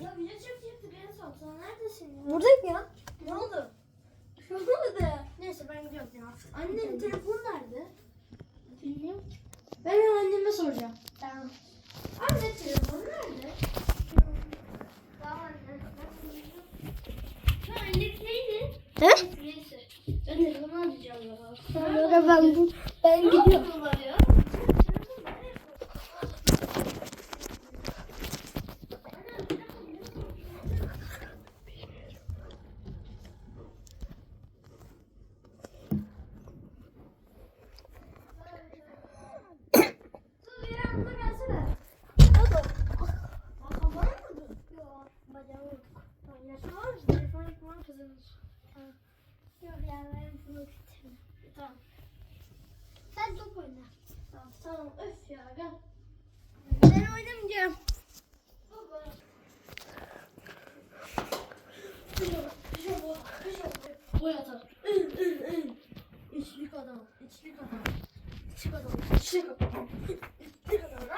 Ya video çekecektik en son. Sen neredesin ya? Buradayım ya. Ne oldu? Ne oldu? Neyse ben gidiyorum ya. Annenin telefonu nerede? Bilmiyorum. Ben hemen anneme soracağım. Tamam. Anne telefonu nerede? Tamam anne. Ha anne neydi? He? Neyse. Ben telefonu alacağım ya. Ben ben gidiyorum. Telefonu var ya. Yok ya ben bunu bitirdim. Tamam. Sen top oyna. Tamam, tamam öf ya gel. Ben bu. Boy ün. İçlik.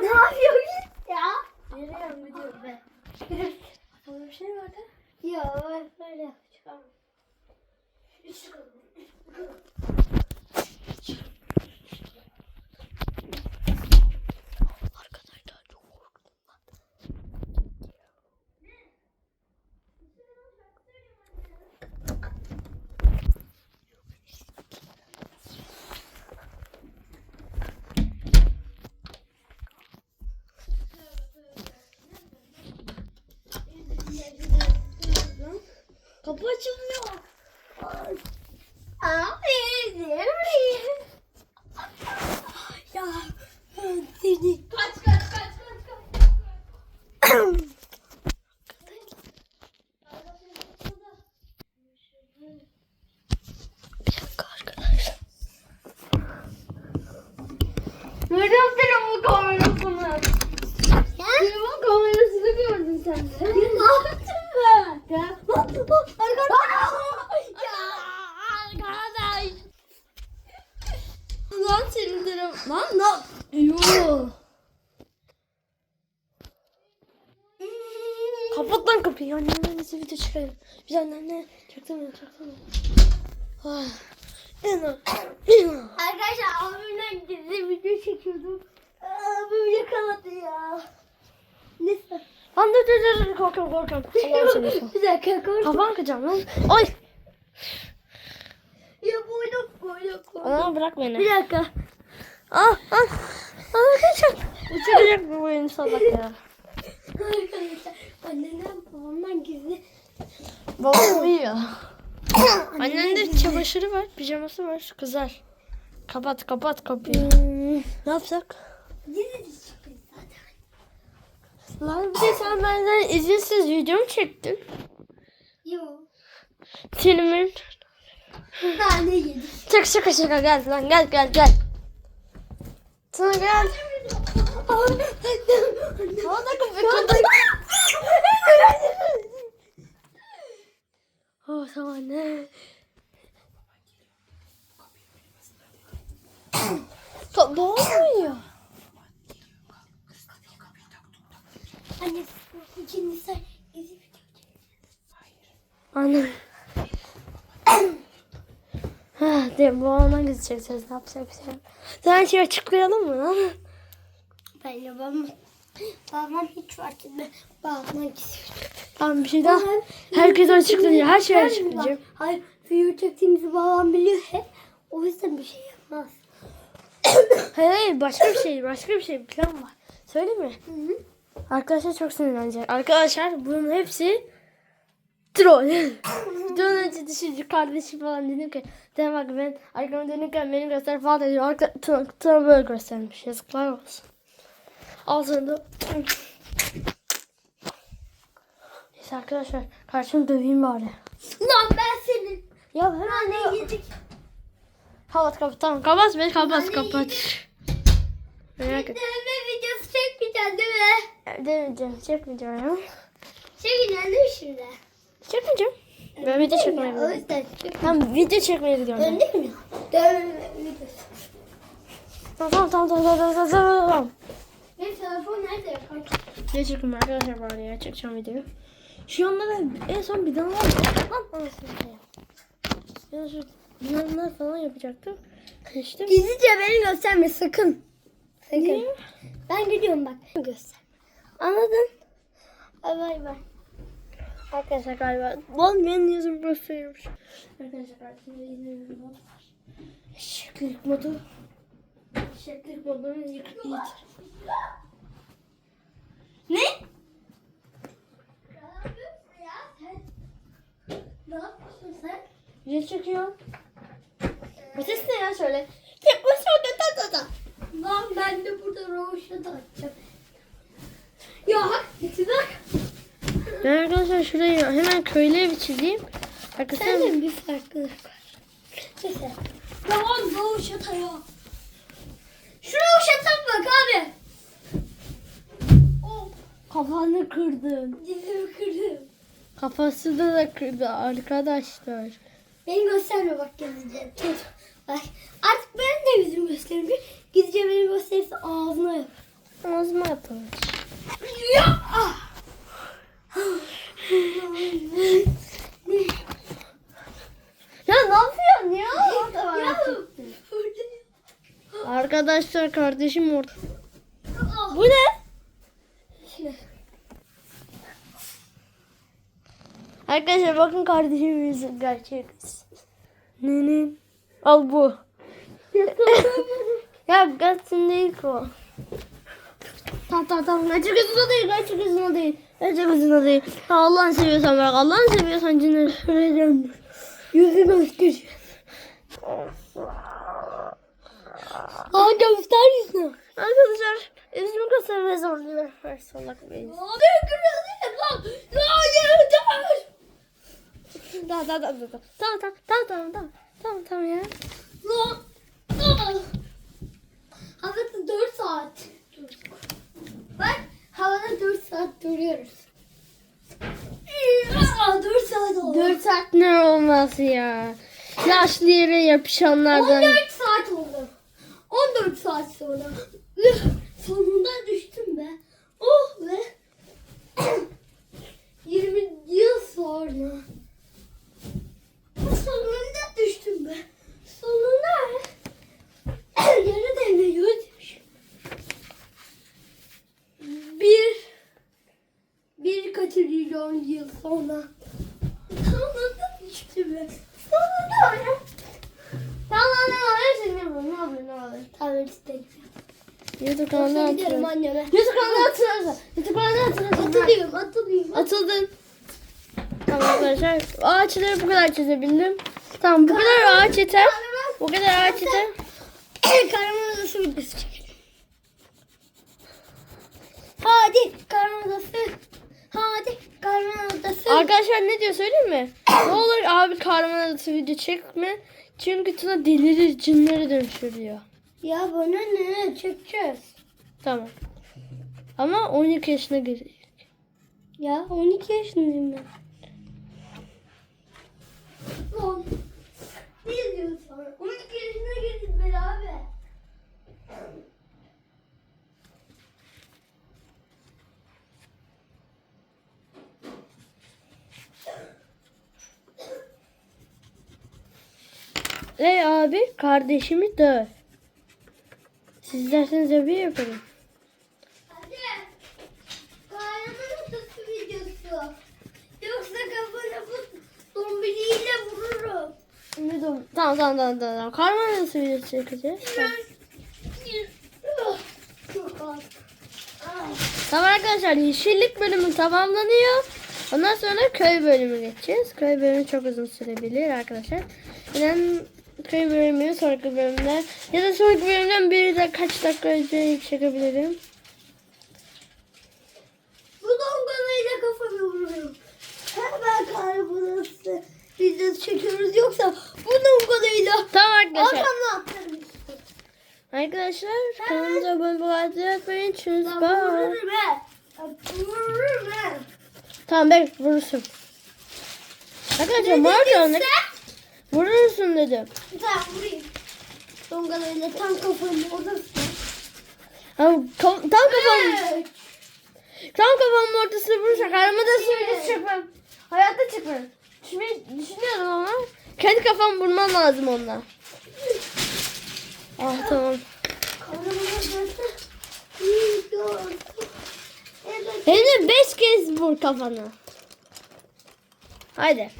Ne yapıyorsun ya? Nereye gidiyor be? Burada bir şey var da. Yok ben böyle. Tamam. İçlik. Kapı açılmıyor. Abi nereye? Ya seni. Kaç kaç kaç kaç kaç. Gördüm telefon kamerasını. Ya? Telefon kamerasını gördün sen de. Ne yaptın ben? Ya. Arkadaş. Lan senin telefon. Lan lan. Yoo. Kapat lan kapıyı. Annemle nasıl video Biz annemle çaktırmıyor çaktırmıyor. Ah. Arkadaşlar abimle gizli video çekiyordum. Abim yakaladı ya. Neyse. Lan dur dur dur korkuyorum korkuyorum. Allah'ım seni. Bir dakika korkuyorum. Kafam kıracağım lan. Oy. Ya boynum boynum boynum. Ana bırak beni. Bir dakika. Ah ah. Arkadaşlar. Uçuracak bu oyun salak ya. Arkadaşlar annemden babamdan gizli. Babam uyuyor. Annenin de çamaşırı var, pijaması var. Kızar. Kapat kapat kapıyı. ne yapsak? Zaten. Lan bir de sen benden izinsiz video mu çektin? Yok. Senin Tane yedik. Çık şaka şaka gel lan gel gel gel. Sana gel. Sana da kapıyı Oh tamam ne? Ka- Boğulmuyor. Anne ikinci say. Video. Anne. Ha, de bu ana gideceğiz. Ne yapacak bir şey. Sen şey açıklayalım mı lan? Ben babam. Babam hiç fark etme. Gidiyor. Tamam bir şey daha. Herkes açıklayacak. Her şey açıklayacak. Hayır video çektiğimizi babam biliyor hep. O yüzden bir şey yapmaz. Hayır hayır başka bir şey. Başka bir şey. Plan var. Söyle mi? Hı hı. Arkadaşlar çok sinirlenecek. Arkadaşlar bunun hepsi troll. Videonun önce düşünce kardeşim falan dedim ki dedim bak ben arkama dönürken beni göster falan dedi. Arka Tuna, Tuna böyle göstermiş. Yazıklar olsun. Altında Neyse arkadaşlar karşımı döveyim bari. Lan ben senin. Ya hemen Anne yedik. Kapat kapat tamam kapat beni kapat kapat. Merak et. Dövme videosu çekmeyeceksin değil mi? Demeyeceğim çekmeyeceğim ya. Çekeceksin değil mi şimdi? Çekmeyeceğim. Ben video çekmeye O gidiyorum. yüzden çek. Tamam video çekmeye gidiyorum. ben. Öyle mi? Dövme videosu. Tamam tamam tamam tamam tamam tamam. Benim telefon nerede çekeyim arkadaşlar bari ya çekeceğim videoyu. Şu anda da en son var. Lan anasını satayım. Ya şu binalar falan yapacaktım. Kaçtım. Gizlice beni gösterme sakın. Sakın. Niye? Ben gidiyorum bak. Göster. Anladın? Bay bay bay. Arkadaşlar galiba. Lan benim yüzüm gösteriyormuş. Arkadaşlar var. Şıklık modu. Şıklık modunu yık yitir. Ne? Ne yapıyorsun sen? Video çekiyor. Bu ses ne ya şöyle? Tek başına da da da. Lan ben de burada roşa da açacağım. Ya gitsin bak. Ben arkadaşlar şurayı hemen köylü evi çizeyim. Arkadaşlar Sende bir farklılık var. Neyse. Tamam roşa ya. Şu roşa bak abi. Oh, kafanı kırdın. dizimi kırdım. Kafası da, kırdı arkadaşlar. Beni gösterme bak. Tut. Bak artık benim de yüzümü göstermiyor. Gizlice beni gösterirse ağzına yap. Ağzıma yapalım. Ya! Ah! Ya ne yapıyorsun ya? Ya! Arkadaşlar kardeşim orada. Ah! Bu ne? Arkadaşlar bakın kardeşim yüzü gerçek. Nenin? Al bu. ya gelsin değil ki o. Tamam tamam tamam. Gerçek yüzüne değil. Gerçek yüzüne değil. Gerçek yüzüne değil. Allah'ını seviyorsan bırak. Allah'ını seviyorsan cinleri söyleyeceğim. Yüzü göstereceğim. Aa göster yüzünü. Arkadaşlar yüzümü göstermeye zorluyor. Ay salak beyiz. Abi kırılıyor lan. Lan yeter. Tamam tamam tamam tamam. Tamam tamam tamam tamam tamam. Tamam tamam ya. Lan. Ah! Havada 4 saat. Bak havada 4 saat duruyoruz. Aa, 4 saat oldu. 4 saat ne olması ya? Yaşlı yere yapışanlardan. 14 saat oldu. 14 saat sonra. Sonunda düştüm be. Oh be. 20 yıl sonra. Sonunda düştüm be. Sonunda. Yarı devre yürütmüş. Bir. Bir katrilyon yıl sonra. Sonunda düştüm be. Sonunda ya. Tamam ne olur şimdi bu ne olur ne olur. Tamam istedim. YouTube kanalına Yoksa giderim anneme. YouTube kanalına atılın. YouTube kanalına atılın. Atılıyorum atılıyorum. Atıldın. Tamam arkadaşlar. Ağaçları bu kadar çizebildim. Tamam bu kadar ağaç yeter. Bu kadar ağaç yeter. Kahraman odası videosu çekelim. Hadi kahraman odası. Hadi kahraman odası. Arkadaşlar ne diyor söyleyeyim mi? ne olur abi kahraman adası video çekme. Çünkü Tuna delirir cinlere dönüştürüyor. Ya bana ne çekeceğiz? Tamam. Ama 12 yaşına girecek. Ya 12 yaşındayım ben. Ne diyorsun? 12 yaşına girdik beraber. Ey abi kardeşimi döv. Siz derseniz bir yaparım. Hadi. Kahraman odası videosu. Yoksa kafana bu zombiliyle vururum. Ne de- Tamam tamam tamam tamam. Kahraman adası video çekeceğiz. Tamam. Ah. Tamam arkadaşlar yeşillik bölümü tamamlanıyor. Ondan sonra köy bölümü geçeceğiz. Köy bölümü çok uzun sürebilir arkadaşlar. Ben köy bölümünü sonraki bölümde ya da sonraki bölümden bir de kaç dakika önce çekebilirim. Bu dongalayla kafamı vuruyorum. Hemen karbonası videosu çekiyoruz yoksa bu dongalayla Tamam arkadaşlar. arkamdan atarım. Arkadaşlar kanalımıza abone olmayı unutmayın. Ben Bye. vururum. Ben. Tamam ben vurursun. Arkadaşlar Ne Vurursun dedim. Tamam vurayım. Dongalayla tam kafamı odasına. Ama ka- tam kafam Üç. tam kafamın ortasına vurursak aramada sürpriz çıkmam. Hayatta çıkmam. Şimdi düşünüyorum ama kendi kafam vurmam lazım onunla. Ah tamam. Evet. Hem de beş kez vur kafana. Haydi.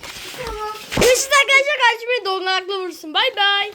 Arkadaşlar. Karşıma donaklı vursun. Bay bay.